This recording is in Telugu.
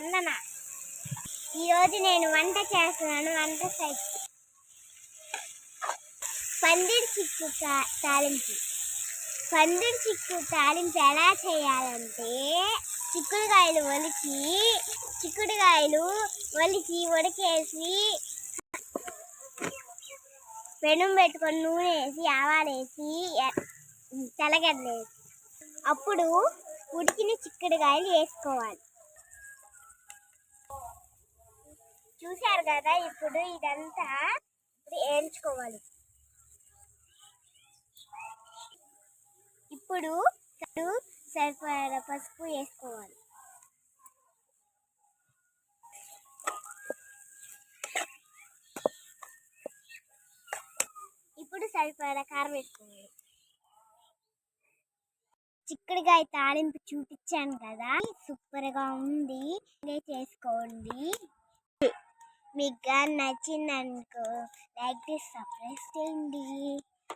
వందన? ఈరోజు నేను వంట చేస్తున్నాను వంట సైజ్. పందిరి చిక్కు తా- తాలింపు. పందిరి చిక్కు తాలింపు ఎలా చేయాలంటే చిక్కుడుకాయలు ఒలిచి చిక్కుడుకాయలు ఒలిచి ఉడకేసి పెనుం పెట్టుకొని నూనె వేసి ఆవాలు వేసి వేసి. అప్పుడు ఉడికిన చిక్కుడుకాయలు వేసుకోవాలి. చూశారు కదా ఇప్పుడు ఇదంతా ఇప్పుడు వేయించుకోవాలి. ఇప్పుడు ఇప్పుడు పసుపు వేసుకోవాలి. ఇప్పుడు సరిపడ కారం వేసుకోవాలి. చిక్కడికాయ తాలింపు చూపించాను కదా. సూపర్గా ఉంది. చేసుకోండి. మీకు నచ్చిందనుకో లైక్ చేసి సబ్స్క్రైబ్ చేయండి.